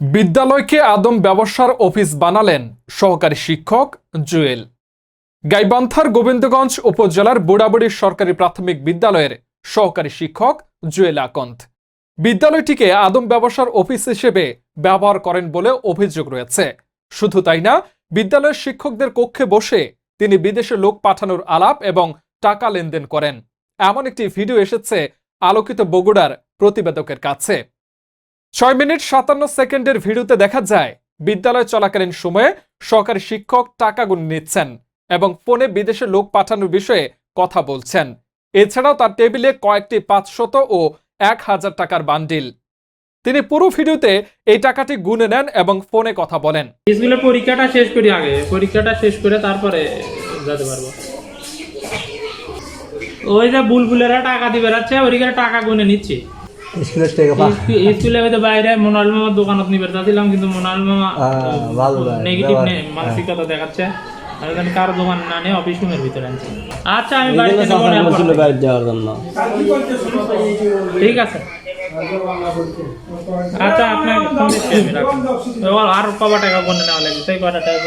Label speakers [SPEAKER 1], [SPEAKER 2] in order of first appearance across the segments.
[SPEAKER 1] বিদ্যালয়কে আদম ব্যবসার অফিস বানালেন সহকারী শিক্ষক জুয়েল। গাইবান্থার গোবিন্দগঞ্জ উপজেলার বুড়াবুড়ি সরকারি প্রাথমিক বিদ্যালয়ের সহকারী শিক্ষক জুয়েল আকন্ত বিদ্যালয়টিকে আদম ব্যবসার অফিস হিসেবে ব্যবহার করেন বলে অভিযোগ রয়েছে। শুধু তাই না, বিদ্যালয়ের শিক্ষকদের কক্ষে বসে তিনি বিদেশে লোক পাঠানোর আলাপ এবং টাকা লেনদেন করেন। এমন একটি ভিডিও এসেছে আলোকিত বগুড়ার প্রতিবেদকের কাছে। ছয় মিনিট সাতান্ন সেকেন্ডের ভিডিওতে দেখা যায়, বিদ্যালয় চলাকালীন সময়ে সহকারী শিক্ষক টাকা গুনে নিচ্ছেন এবং ফোনে বিদেশে লোক পাঠানোর বিষয়ে কথা বলছেন। এছাড়াও তার টেবিলে কয়েকটি পাঁচশত ও এক হাজার টাকার বান্ডিল। তিনি পুরো ভিডিওতে এই টাকাটি গুনে নেন এবং ফোনে কথা বলেন।
[SPEAKER 2] পরীক্ষাটা শেষ করি আগে। পরীক্ষাটা শেষ করে তারপরে যেতে পারব। ওই যে বুলবুলেরা টাকা দিবে রাখছে ওইখানে টাকা গুনে নিচ্ছি।
[SPEAKER 3] স্কুলের থেকে
[SPEAKER 2] স্কুলে হয়তো বাইরে মোনাল মামার দোকানত নিবে চাচ্ছিলাম কিন্তু মোনাল মামা
[SPEAKER 3] ভালো
[SPEAKER 2] নেগেটিভ মানসিকতা দেখাচ্ছে। আর আমি কারও দোকান না নিয়ে অফিস রুমের ভিতরে আনছি আচ্ছা আমি বাড়িতে নেব না, ঠিক আছে। আচ্ছা আপনার ফোন দিচ্ছি আমি রাখুন। আর কবা টাকা গনে নেওয়া লাগবে? তাই কটা টাকা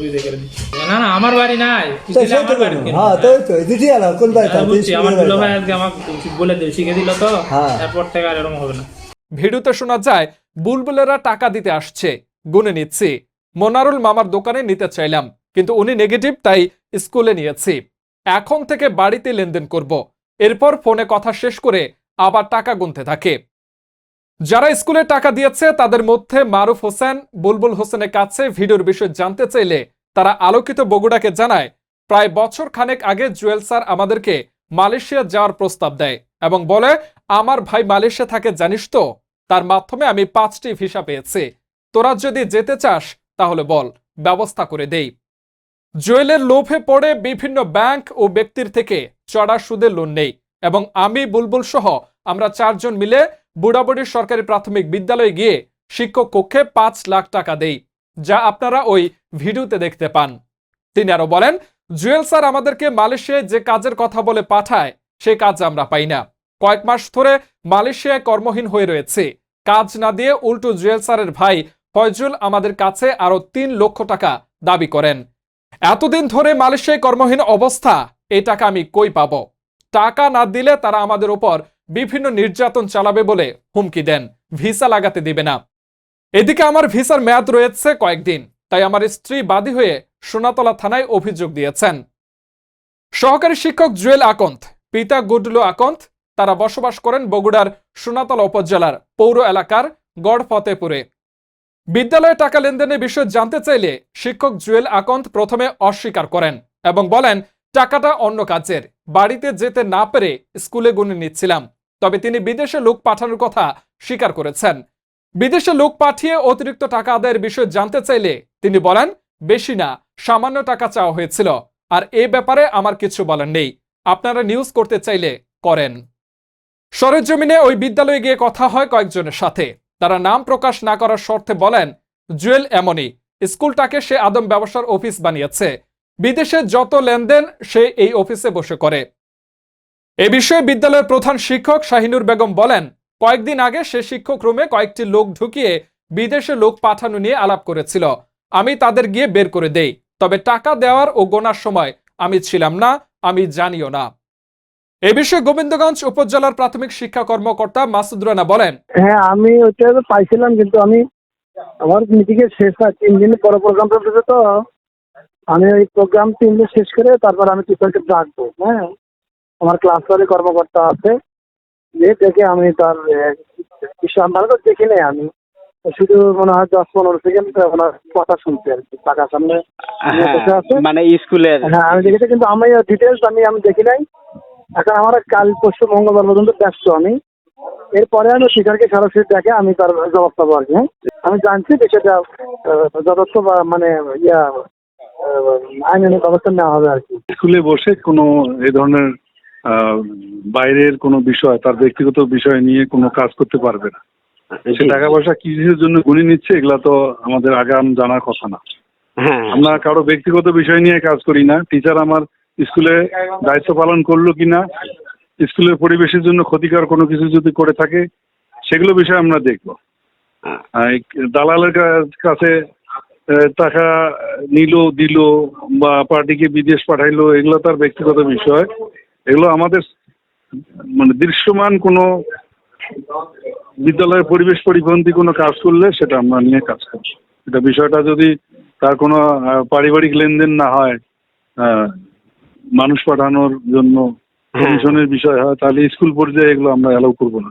[SPEAKER 2] বুঝে করে দিচ্ছি। না না আমার বাড়ি নাই। দিলে
[SPEAKER 3] সেই
[SPEAKER 2] আমার?
[SPEAKER 3] হ্যাঁ তো তো দুটি আলো কোন বাড়ি
[SPEAKER 2] হ্যাঁ, দুলো ভাই আজকে আমাকে বলে দিল শিখে দিল তো?
[SPEAKER 3] হ্যাঁ।
[SPEAKER 2] এরপর থেকে আর এরকম হবে না।
[SPEAKER 1] ভিডিওতে শোনা যায় বুলবুলেরা টাকা দিতে আসছে গুনে নিচ্ছি। মোনারুল মামার দোকানে নিতে চাইলাম কিন্তু উনি নেগেটিভ তাই স্কুলে নিয়েছি। এখন থেকে বাড়িতে লেনদেন করব। এরপর ফোনে কথা শেষ করে আবার টাকা গুনতে থাকে। যারা স্কুলে টাকা দিয়েছে, তাদের মধ্যে মারুফ হোসেন, বুলবুল হোসেনের কাছে ভিডিওর বিষয়ে জানতে চাইলে তারা আলোকিত বগুড়াকে জানায়, প্রায় বছর খানেক আগে জুয়েল স্যার আমাদেরকে মালয়েশিয়া যাওয়ার প্রস্তাব দেয় এবং বলে, আমার ভাই মালয়েশিয়া থাকে, জানিস তো? তার মাধ্যমে আমি পাঁচটি ভিসা পেয়েছি। তোরা যদি যেতে চাস, তাহলে বল, ব্যবস্থা করে দেই। জুয়েলের লোভে পড়ে বিভিন্ন ব্যাংক ও ব্যক্তির থেকে চড়া সুদে লোন নেই এবং আমি, বুলবুল সহ আমরা চারজন মিলে বুড়াবুড়ি সরকারি প্রাথমিক বিদ্যালয়ে গিয়ে শিক্ষক কক্ষে পাঁচ লাখ টাকা দেই, যা আপনারা ওই ভিডিওতে দেখতে পান। তিনি আরও বলেন, জুয়েল স্যার আমাদেরকে মালয়েশিয়ায় যে কাজের কথা বলে পাঠায়, সে কাজ আমরা পাই না। কয়েক মাস ধরে মালয়েশিয়ায় কর্মহীন হয়ে রয়েছে। কাজ না দিয়ে উল্টো জুয়েল স্যারের ভাই ফয়জুল আমাদের কাছে আরও তিন লক্ষ টাকা দাবি করেন। এতদিন ধরে মালয়েশিয়ায় কর্মহীন অবস্থা, এই টাকা আমি কই পাবো? টাকা না দিলে তারা আমাদের উপর বিভিন্ন নির্যাতন চালাবে বলে হুমকি দেন। ভিসা লাগাতে দিবে না। এদিকে আমার ভিসার মেয়াদ রয়েছে কয়েকদিন, তাই আমার স্ত্রী বাদী হয়ে সোনাতলা থানায় অভিযোগ দিয়েছেন। সহকারী শিক্ষক জুয়েল আকন্ত পিতা গুডলু আকন্ত তারা বসবাস করেন বগুড়ার সোনাতলা উপজেলার পৌর এলাকার গড় ফতেপুরে বিদ্যালয়ে টাকা লেনদেনের বিষয়ে জানতে চাইলে শিক্ষক জুয়েল আকন্ত প্রথমে অস্বীকার করেন এবং বলেন টাকাটা অন্য কাজের। বাড়িতে যেতে না পেরে স্কুলে গুনে নিচ্ছিলাম, তবে তিনি বিদেশে লোক পাঠানোর কথা স্বীকার করেছেন। বিদেশে লোক পাঠিয়ে অতিরিক্ত টাকা আদায়ের বিষয়ে জানতে চাইলে তিনি বলেন, বেশি না, সামান্য টাকা চাওয়া হয়েছিল, আর এ ব্যাপারে আমার কিছু বলার নেই। আপনারা নিউজ করতে চাইলে করেন। সরেজমিনে ওই বিদ্যালয়ে গিয়ে কথা হয় কয়েকজনের সাথে। তারা নাম প্রকাশ না করার শর্তে বলেন, জুয়েল এমনই। স্কুলটাকে সে আদম ব্যবসার অফিস বানিয়েছে। বিদেশে যত লেনদেন, সে এই অফিসে বসে করে। এ বিষয়ে বিদ্যালয়ের প্রধান শিক্ষক শাহিনুর বেগম বলেন, কয়েকদিন আগে সে শিক্ষক রুমে কয়েকটি লোক ঢুকিয়ে বিদেশে লোক পাঠানো নিয়ে আলাপ করেছিল। আমি তাদের গিয়ে বের করে দেই, তবে টাকা দেওয়ার ও গোনার সময় আমি ছিলাম না, আমি জানিও না। এ বিষয়ে গোবিন্দগঞ্জ উপজেলার প্রাথমিক শিক্ষা কর্মকর্তা মাসুদ রানা বলেন
[SPEAKER 4] হ্যাঁ আমি ওইটা পাইছিলাম, কিন্তু আমি আমার মিটিং এর শেষ না, তিন দিন পরে প্রোগ্রাম তো। আমি ওই প্রোগ্রাম তিন দিন শেষ করে তারপর আমি টিচারকে ডাকবো হ্যাঁ? আমার ক্লাস কর্মকর্তা আছে। যে দেখে আমি তার বিষয় ভালো করে দেখি নাই আমি। শুধু মনে হয় দশ পনেরো সেকেন্ড ওনার কথা শুনছি আর কি টাকার সামনে নিয়ে
[SPEAKER 5] হ্যাঁ মানে স্কুলের।
[SPEAKER 4] হ্যাঁ আমি দেখেছি কিন্তু আমি ডিটেলস আমি আমি দেখি নাই। এখন আমার কাল পরশু মঙ্গলবার পর্যন্ত ব্যস্ত আমি। এরপরে আমি শিকারকে সরাসরি দেখে আমি তার জবাব পাবো আর কি হ্যাঁ? আমি জানছি বিষয়টা যথার্থ মানে ইয়া ব্যবস্থা নেওয়া হবে আর কি।
[SPEAKER 6] স্কুলে বসে কোনো এ ধরনের বাইরের কোনো বিষয় তার ব্যক্তিগত বিষয় নিয়ে কোনো কাজ করতে পারবে না। সে টাকা পয়সা কিসের জন্য গুনে নিচ্ছে এগুলা তো আমাদের আগাম জানার কথা না।
[SPEAKER 5] হ্যাঁ।
[SPEAKER 6] আমরা কারও ব্যক্তিগত বিষয় নিয়ে কাজ করি না। টিচার আমার স্কুলে দায়িত্ব পালন করল কিনা স্কুলের পরিবেশের জন্য ক্ষতিকর কোনো কিছু যদি করে থাকে সেগুলো বিষয়ে আমরা দেখব। আহ, দালালের কাছে টাকা নিল দিল বা পার্টিকে বিদেশ পাঠাইলো এগুলো তার ব্যক্তিগত বিষয়। এগুলো আমাদের মানে দৃশ্যমান কোনো বিদ্যালয়ের পরিবেশ পরিপন্থী কোনো কাজ করলে সেটা আমরা নিয়ে কাজ করি এটা বিষয়টা যদি তার কোনো পারিবারিক লেনদেন না হয় মানুষ পাঠানোর জন্য কমিশনের বিষয় হয় তাহলে স্কুল পর্যায়ে এগুলো আমরা অ্যালাউ করব না।